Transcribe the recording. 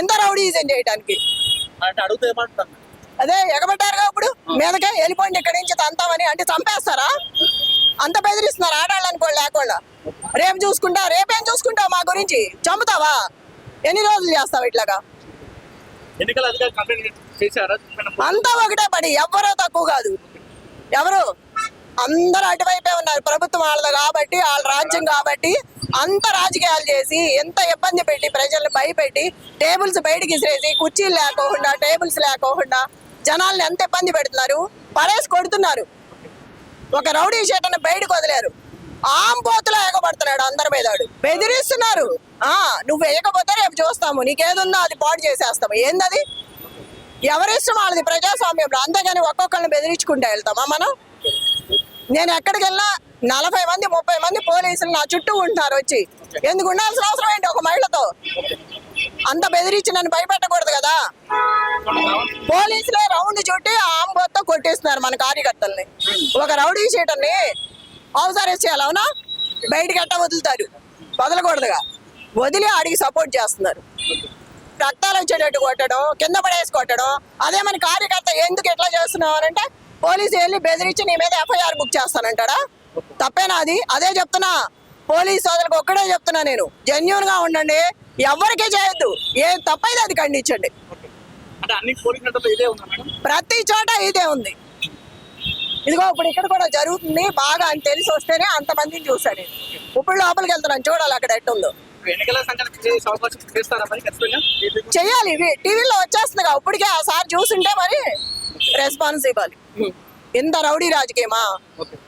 ఎంత రౌడీజం చేయడానికి అదే ఎగబడ్డారుగా ఇప్పుడు? మీదకే వెళ్ళిపోండి ఇక్కడి నుంచి తంతామని. అంటే చంపేస్తారా? అంత బెదిరిస్తున్నారు ఆడాళ్ళని కూడా లేకుండా. రేపు చూసుకుంటా రేపేం చూసుకుంటావు మా గురించి? చంపుతావా? ఎన్ని రోజులు చేస్తావు ఇట్లాగా? అంతా ఒకటే పడి ఎవరో తక్కువ కాదు. ఎవరు? అందరూ అటువైపే ఉన్నారు. ప్రభుత్వం వాళ్ళది కాబట్టి వాళ్ళ రాజ్యం కాబట్టి అంత రాజకీయాలు చేసి ఎంత ఇబ్బంది పెట్టి ప్రజల్ని భయపెట్టి టేబుల్స్ బయటికి ఇసిరేసి కుర్చీలు లేకోకుండా టేబుల్స్ లేకోకుండా జనాల్ని ఎంత ఇబ్బంది పెడుతున్నారు? పడేసి కొడుతున్నారు. ఒక రౌడీ షేటను బయటకు వదిలేరు. ఆంపోతులో ఎగబడుతున్నాడు అందరి మీద వాడు. బెదిరిస్తున్నారు. ఆ నువ్వు వేయకపోతే రేపు చూస్తాము. నీకేదుందో అది పాడు చేసేస్తాము. ఏందది? ఎవరిష్టం వాళ్ళది? ప్రజాస్వామ్యంలో. అంతేగాని ఒక్కొక్కరిని బెదిరించుకుంటే వెళ్తామా మనం? నేను ఎక్కడికి వెళ్ళినా నలభై మంది ముప్పై మంది పోలీసులు నా చుట్టూ ఉంటున్నారు వచ్చి. ఎందుకు ఉండాల్సిన అవసరం ఏంటి ఒక మహిళతో? అంత బెదిరించి నన్ను భయపెట్టకూడదు కదా? పోలీసులే రౌండ్ చుట్టి ఆంబోతో కొట్టేస్తున్నారు మన కార్యకర్తల్ని. ఒక రౌడీ షీటర్ని అవసరం చేయాలి అవునా? బయటికి ఎట్ట వదులుతారు? వదలకూడదుగా. వదిలి ఆడికి సపోర్ట్ చేస్తున్నారు. రక్తాలు వచ్చేటట్టు కొట్టడం కింద పడేసి కొట్టడం అదే మన కార్యకర్త ఎందుకు ఎట్లా చేస్తున్నావు అంటే పోలీసు వెళ్ళి బెదిరించి నీ మీద ఎఫ్ఐఆర్ బుక్ చేస్తానంటాడా? తప్పేనా అది? అదే చెప్తున్నా. పోలీస్ సోదరులకు ఒక్కడే చెప్తున్నా నేను. జెన్యున్గా ఉండండి. ఎవరికీ చేయొద్దు. ఏ తప్పైతే అది ఖండించండి. ప్రతి చోట ఇదే ఉంది. ఇదిగో ఇప్పుడు ఇక్కడ కూడా జరుగుతుంది. బాగా అని తెలిసి వస్తేనే అంతమందిని చూశాను నేను. ఇప్పుడు లోపలికి వెళ్తున్నాను. చూడాలి అక్కడ ఎట్టుందో. చెయ్యాలి ఇవి టీవీలో వచ్చేస్తుందిగా ఇప్పటికే ఆ సార్ చూసుంటే మరి రెస్పాన్స్ ఇవ్వాలి ఇంత రౌడీ రాజకీయమా?